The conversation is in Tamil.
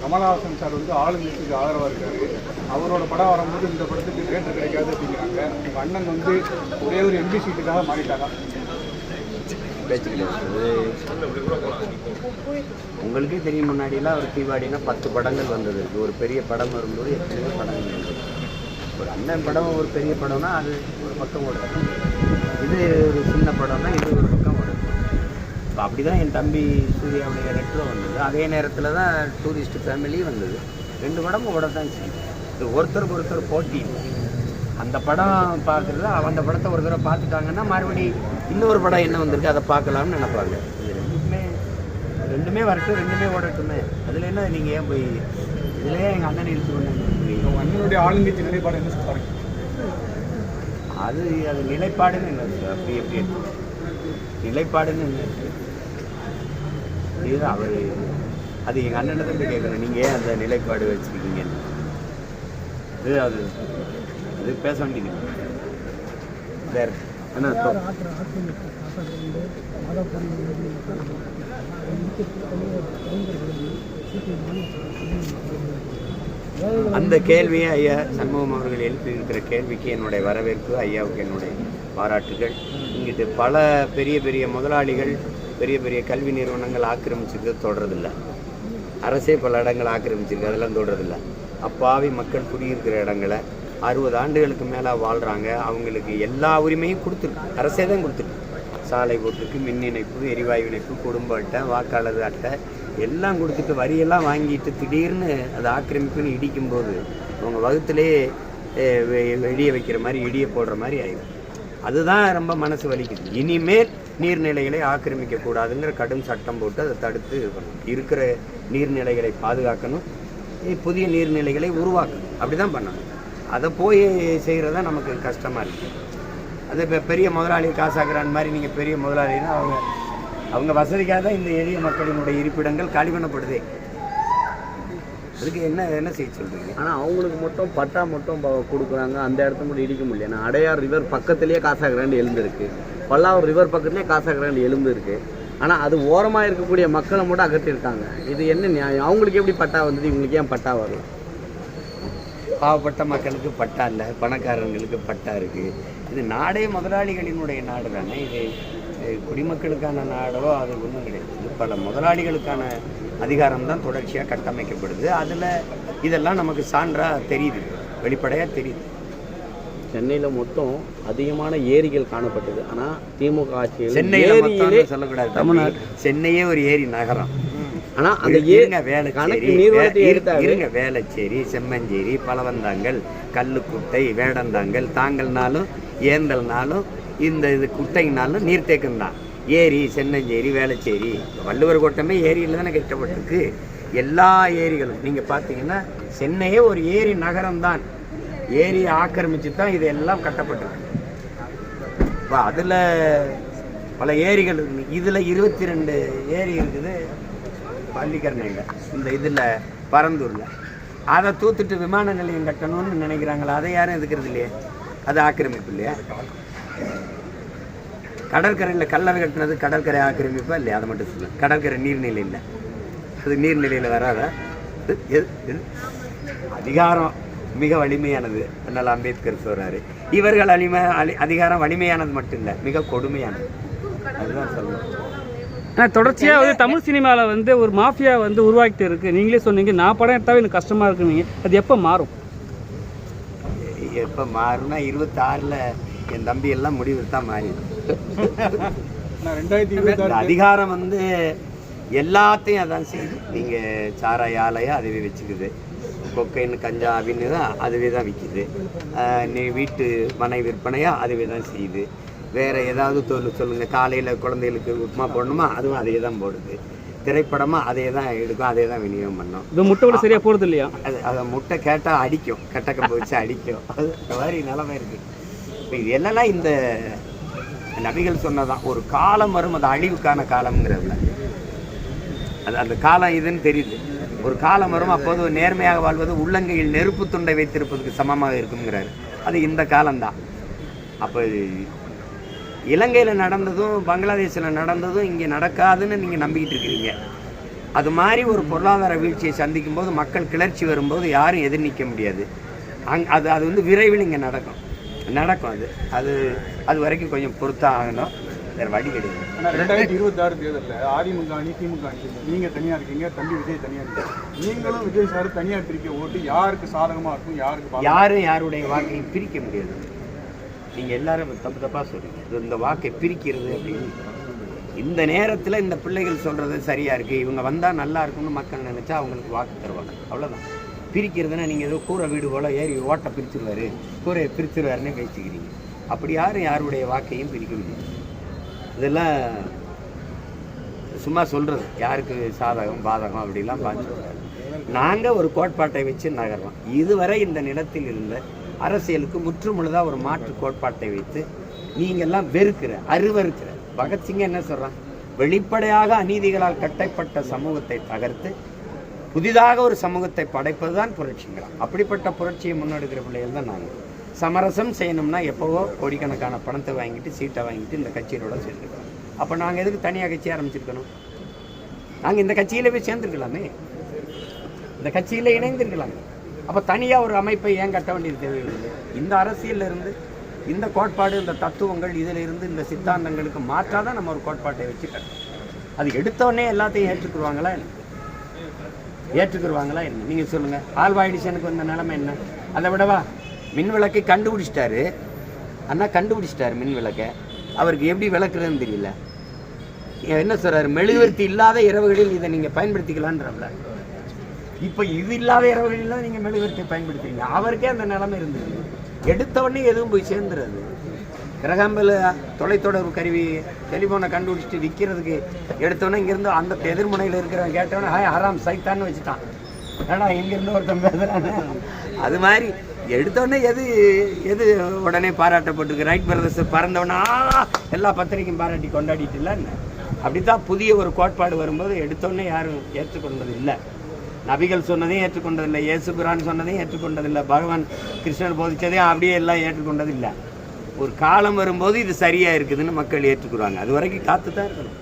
கமலஹாசன் சார் வந்து ஆளுங்கட்சிக்கு ஆதரவாக இருக்காரு. அவரோட படம் வரும்போது இந்த படத்துக்கு தேட்டர் கிடைக்காது அப்படிங்கிறாங்க. உங்கள் அண்ணன் வந்து ஒரே ஒரு எம்பி சீட்டுக்காக மாறிட்டாங்க பேச்சு கிடையாது உங்களுக்கே தெரியும் முன்னாடிலாம் ஒரு தீபாவளினா பத்து படங்கள் வந்தது. ஒரு பெரிய படம் வரும்போது எத்தனையோ படங்கள் வந்தது. ஒரு அண்ணன் படம் ஒரு பெரிய படம்னா அது ஒரு பக்கம் ஓடும் இது ஒரு சின்ன படம்னா இது ஒரு பக்கம் ஓடும் இப்போ அப்படி தான் என் தம்பி சூர்யாவுடைய ரெட்ரோ வந்தது. அதே நேரத்தில் தான் டூரிஸ்ட் ஃபேமிலியும் வந்தது. ரெண்டு படமும் ஓட தான் செய்யும் இது ஒருத்தருக்கு ஒருத்தர் போட்டி. அந்த படம் பார்க்குறது அந்த படத்தை ஒரு தடவை பார்த்துட்டாங்கன்னா மறுபடி இன்னொரு படம் என்ன வந்திருக்கு அதை பார்க்கலாம்னு நினைப்பாங்க. இது ரெண்டுமே ரெண்டுமே வரட்டும் ரெண்டுமே ஓடட்டுமே. அதில் என்ன நீங்கள் ஏன் போய் இதுலேயே எங்கள் அண்ணன் இழுத்து கொண்டு அண்ணனுடைய ஆளுங்கட்சி நிலைப்பாடு என்ன சொல்றாங்க அது அது நிலைப்பாடுன்னு என்ன அப்படி எப்படி? நிலைப்பாடுன்னு என்ன இதுதான் அவர் அது எங்கள் அண்ணனை தான் கேட்குறேன் நீங்கள் ஏன் அந்த நிலைப்பாடு வச்சுருக்கீங்கன்னு. இது அது. அது பேச வேண்டியது வேற. என்ன. அந்த கேள்வியை ஐயா சண்முகம் அவர்கள் எழுப்பியிருக்கிற கேள்விக்கு என்னுடைய வரவேற்பு ஐயாவுக்கு என்னுடைய பாராட்டுகள். இங்கிட்டு பல பெரிய பெரிய முதலாளிகள் பெரிய பெரிய கல்வி நிறுவனங்கள் ஆக்கிரமிச்சிருக்கிறது தொடரதில்லை அரசே பல இடங்கள் ஆக்கிரமிச்சிருக்கு அதெல்லாம் தொடரதில்லை அப்பாவி மக்கள் குடியிருக்கிற இடங்களை அறுபது ஆண்டுகளுக்கு மேலே வாழ்கிறாங்க அவங்களுக்கு எல்லா உரிமையும் கொடுத்துருக்கு. அரசே தான் கொடுத்துருக்கு. சாலை போட்டிருக்கு மின் இணைப்பு எரிவாயு இணைப்பு குடும்ப அட்டை வாக்காளர் அட்டை எல்லாம் கொடுத்துட்டு வரியெல்லாம் வாங்கிட்டு திடீர்னு அது ஆக்கிரமிப்புன்னு இடிக்கும்போது அவங்க வகுத்துலேயே இடிய வைக்கிற மாதிரி இடிய போடுற மாதிரி ஆயிடும். அதுதான் ரொம்ப மனசு வலிக்குது. இனிமேல் நீர்நிலைகளை ஆக்கிரமிக்கக்கூடாதுங்கிற கடும் சட்டம் போட்டு அதை தடுத்து பண்ணணும். இருக்கிற நீர்நிலைகளை பாதுகாக்கணும். புதிய நீர்நிலைகளை உருவாக்கணும். அப்படி தான் பண்ணணும். அதை போய் செய்கிறது தான் நமக்கு கஷ்டமாக இருக்குது அது இப்போ பெரிய முதலாளி காசாக்குறான் மாதிரி நீங்கள் பெரிய முதலாளினா அவங்க அவங்க வசதிக்காக தான் இந்த எளிய மக்களினுடைய இருப்பிடங்கள் காலி பண்ணப்படுதே. அதுக்கு என்ன என்ன செய்ய சொல்கிறீங்க ஆனால் அவங்களுக்கு மட்டும் பட்டா மட்டும் ப- கொடுக்குறாங்க. அந்த இடத்த மட்டும் இடிக்க முடியல. அடையார் ரிவர் பக்கத்துலேயே காசாகிராண்டு எழுந்திருக்கு. பல்லாவூர் ரிவர் பக்கத்துலேயே காசாகிராண்டு எலும்பு இருக்குது ஆனால் அது ஓரமாக இருக்கக்கூடிய மக்களை மட்டும் அகற்றிருக்காங்க இது என்ன நியாயம்? அவங்களுக்கு எப்படி பட்டா வந்தது? இவங்களுக்கு ஏன் பட்டா வரும் பாவப்பட்ட மக்களுக்கு பட்டா இல்லை பணக்காரங்களுக்கு பட்டா இருக்குது இது நாடே முதலாளிகளினுடைய நாடு தானே இது குடிமக்களுக்கான நாடோ அது ஒன்றும் கிடையாது. இது பல முதலாளிகளுக்கான அதிகாரம் தான் தொடர்ச்சியாக கட்டமைக்கப்படுது. அதில் இதெல்லாம் நமக்கு சான்றாக தெரியுது வெளிப்படையாக தெரியுது. சென்னையில் மொத்தம் அதிகமான ஏரிகள் காணப்பட்டது. ஆனால் திமுக ஆட்சியில் சென்னையில் சொல்லக்கூடாது தமிழ்நாடு. சென்னையே ஒரு ஏரி நகரம். ஆனால் அந்த இருங்க வேளச்சேரி கணக்கு நீர்வளத்தை இருங்க வேளச்சேரி செம்மஞ்சேரி பலவந்தாங்கல் கல்லுக்குட்டை வேடந்தாங்கல் தாங்கல்னாலும் ஏந்தல்னாலும் இந்த இது குட்டைனாலும் நீர்த்தேக்கம் தான். ஏரி சென்னஞ்சேரி வேளச்சேரி வள்ளுவர் கோட்டமே ஏரியில் தானே கட்டப்பட்டிருக்கு. எல்லா ஏரிகளும் நீங்கள் பார்த்தீங்கன்னா சென்னையே ஒரு ஏரி நகரம் தான். ஏரியை ஆக்கிரமிச்சு தான் இது எல்லாம் கட்டப்பட்டிருக்கு. இப்போ அதில் பல ஏரிகள் இருக்கு. இதில் இருபத்தி ரெண்டு ஏரி இருக்குது. பள்ளிக்கரணைங்க. இந்த இதில் பரந்தூரில். அதை தூத்துட்டு விமான நிலையம் கட்டணும்னு நினைக்கிறாங்களா அதை யாரும் எதுக்கிறது இல்லையே? அது ஆக்கிரமிப்பு இல்லையா? கடற்கரையில் கல்லறை கட்டினது கடற்கரை ஆக்கிரமிப்பா இல்லையா? அதை மட்டும் சொல்லுங்கள் கடற்கரை நீர்நிலை இல்லை. அது நீர்நிலையில் வராதா. அதிகாரம் மிக வலிமையானது அதனால் அம்பேத்கர் சொல்கிறாரு இவர்கள் அலிமை அலி- அதிகாரம் வலிமையானது மட்டும் இல்லை மிக கொடுமையானது. அதுதான் சொல்லணும். ஆனால் தொடர்ச்சியாக வந்து தமிழ் சினிமாவில் வந்து ஒரு மாஃபியா வந்து உருவாக்கிட்டு இருக்கு. நீங்களே சொன்னீங்க நான் படம் எடுத்தாவே எனக்கு கஷ்டமாக இருக்குனீங்க அது எப்போ மாறும்? எப்போ மாறுனா இருபத்தாறில் என் தம்பி எல்லாம் முடிவு தான் மாறிடும். அதிகாரம் வந்து எல்லாத்தையும் அதான் செய்யுது. நீங்கள் சாராய ஆலையா அதுவே வச்சுக்குது. கொக்கைன்னு கஞ்சா அப்படின்னு தான் அதுவே தான் விற்கிது நீ வீட்டு மனை விற்பனையா அதுவே தான் செய்யுது. வேறு ஏதாவது தொழில் சொல்லுங்கள் காலையில் குழந்தைகளுக்கு உப்புமா போடணுமா? அதுவும் அதே தான் போடுது. திரைப்படமாக அதே தான் எடுக்கும் அதே தான் விநியோகம் பண்ணோம். இது முட்டை விட சரியாக போகிறது இல்லையா? அது அதை முட்டை கேட்டால் அடிக்கும். கட்டக்கம்பு வச்சு அடிக்கும். அது மாதிரி நிலைமை இருக்கு. இப்போ இது என்னன்னா இந்த நபிகள் சொன்னதான் ஒரு காலம் வரும் அது அழிவுக்கான காலம்ங்கிறதுல. அது அந்த காலம் இதுன்னு தெரியுது. ஒரு காலம் வரும் அப்போது நேர்மையாக வாழ்வது உள்ளங்கையில் நெருப்பு துண்டை வைத்திருப்பதற்கு சமமாக இருக்குங்கிறாரு அது இந்த காலம்தான். அப்போ இலங்கையில் நடந்ததும் பங்களாதேஷில் நடந்ததும் இங்கே நடக்காதுன்னு நீங்கள் நம்பிக்கிட்டு இருக்கிறீங்க. அது மாதிரி ஒரு பொருளாதார வீழ்ச்சியை சந்திக்கும் போது மக்கள் கிளர்ச்சி வரும்போது யாரும் எதிர் நிற்க முடியாது. அங் அது அது வந்து விரைவில் இங்கே நடக்கும். நடக்கும் அது. அது அது வரைக்கும் கொஞ்சம் பொறுத்தான் ஆகணும். வேறு வழி கிடையாது. ரெண்டாயிரத்தி இருபத்தாறு தேர்தலில் அதிமுக அணி திமுக அணி நீங்க தனியா இருக்கீங்க தம்பி விஜய் தனியா இருக்கீங்க. நீங்களும் விஜய் சார் தனியா பிரிக்க ஓட்டு யாருக்கு சாதகமா இருக்கும் யாருக்கு யாரும் யாருடைய வாக்கையும் பிரிக்க முடியாது. நீங்கள் எல்லாரும் தப்பு தப்பாக சொல்கிறீங்க இது இந்த வாக்கை பிரிக்கிறது அப்படின்னு. இந்த நேரத்தில் இந்த பிள்ளைகள் சொல்கிறது சரியாக இருக்குது இவங்க வந்தால் நல்லா இருக்கும்னு மக்கள் நினச்சா அவங்களுக்கு வாக்கு தருவாங்க. அவ்வளோதான் பிரிக்கிறதுனா நீங்கள் ஏதோ கூரை வீடு போல் ஏறி ஓட்டை பிரிச்சிருவார். கூரையை பிரிச்சிருவாருன்னு பேசிக்கிறீங்க. அப்படி யாரும் யாருடைய வாக்கையும் பிரிக்க முடியாது. இதெல்லாம் சும்மா சொல்கிறது யாருக்கு சாதகம் பாதகம் அப்படிலாம் பார்த்து நாங்கள் ஒரு கோட்பாட்டை வச்சு நகர்றோம். இதுவரை இந்த நிலத்தில் இருந்த அரசியலுக்கு முற்றுமுழுதாக ஒரு மாற்று கோட்பாட்டை வைத்து நீங்கள்லாம் வெறுக்கிற அருவறுக்கிற. பகத்சிங்க என்ன சொல்கிறான் வெளிப்படையாக அநீதிகளால் கட்டப்பட்ட சமூகத்தை தகர்த்து புதிதாக ஒரு சமூகத்தை படைப்பது தான் புரட்சிங்கிறான் அப்படிப்பட்ட புரட்சியை முன்னெடுக்கிற பிள்ளைகள் தான் நாங்கள் சமரசம் செய்யணும்னா எப்போவோ கோடிக்கணக்கான பணத்தை வாங்கிட்டு சீட்டை வாங்கிட்டு இந்த கட்சியோட சேர்ந்துருக்கோம் அப்போ நாங்கள் எதுக்கு தனியாக கட்சி ஆரம்பிச்சிருக்கணும்? நாங்கள் இந்த கட்சியில் போய் சேர்ந்துருக்கலாமே. இந்த கட்சியில் இணைந்திருக்கலாமே. அப்போ தனியாக ஒரு அமைப்பை ஏன் கட்ட வேண்டியது தேவையில்லை? இந்த அரசியலிருந்து இந்த கோட்பாடு இந்த தத்துவங்கள் இதில் இருந்து இந்த சித்தாந்தங்களுக்கு மாற்றாக தான் நம்ம ஒரு கோட்பாட்டை வச்சு கட்டணும். அது எடுத்தோடனே எல்லாத்தையும் ஏற்றுக்குருவாங்களா என்ன? ஏற்றுக்குருவாங்களா என்ன? நீங்கள் சொல்லுங்கள் ஆல்வா எடிசனுக்கு வந்த நிலைமை என்ன? அதை விடவா மின் விளக்கை கண்டுபிடிச்சிட்டாரு. அண்ணா கண்டுபிடிச்சிட்டாரு மின் விளக்கை. அவருக்கு எப்படி விளக்குறதுன்னு தெரியல. என்ன சொல்கிறார் மெழுகுவர்த்தி இல்லாத இரவுகளில் இதை நீங்கள் பயன்படுத்திக்கலான்றவங்கள இப்போ இது இல்லாத இரவுகளில் நீங்கள் மெழுகுவர்த்தியை பயன்படுத்துறீங்க. அவருக்கே அந்த நிலைமை இருந்தது. எடுத்தவொடனே எதுவும் போய் சேர்ந்துருது கிரகாம்பில் தொலைத்தொடர்பு கருவி டெலிஃபோனை கண்டுபிடிச்சிட்டு விற்கிறதுக்கு எடுத்தோன்னே இங்கேருந்து அந்த எதிர்முனையில் இருக்கிறவன் கேட்டவொடனே ஹாய் ஹராம் சைத்தான்னு வச்சுட்டான். ஏடா இங்கேருந்து ஒருத்தன் பேசுகிறானே அது மாதிரி எடுத்தோடனே எது எது உடனே பாராட்டப்பட்டிருக்கு? ரைட் பிரதர்ஸ் பறந்தவனா எல்லா பத்திரிக்கையும் பாராட்டி கொண்டாடிட்டு இல்லை. அப்படித்தான் புதிய ஒரு கோட்பாடு வரும்போது எடுத்தோடனே யாரும் ஏற்றுக்கொண்டது இல்லை. நபிகள் சொன்னதையும் ஏற்றுக்கொண்டதில்லை இயேசு பிரான் சொன்னதையும் ஏற்றுக்கொண்டதில்லை பகவான் கிருஷ்ணர் போதித்ததையும் அப்படியே எல்லாம் ஏற்றுக்கொண்டதில்லை. ஒரு காலம் வரும்போது இது சரியாக இருக்குதுன்னு மக்கள் ஏற்றுக்குறாங்க. அது வரைக்கும் காத்து தான் இருக்கணும்.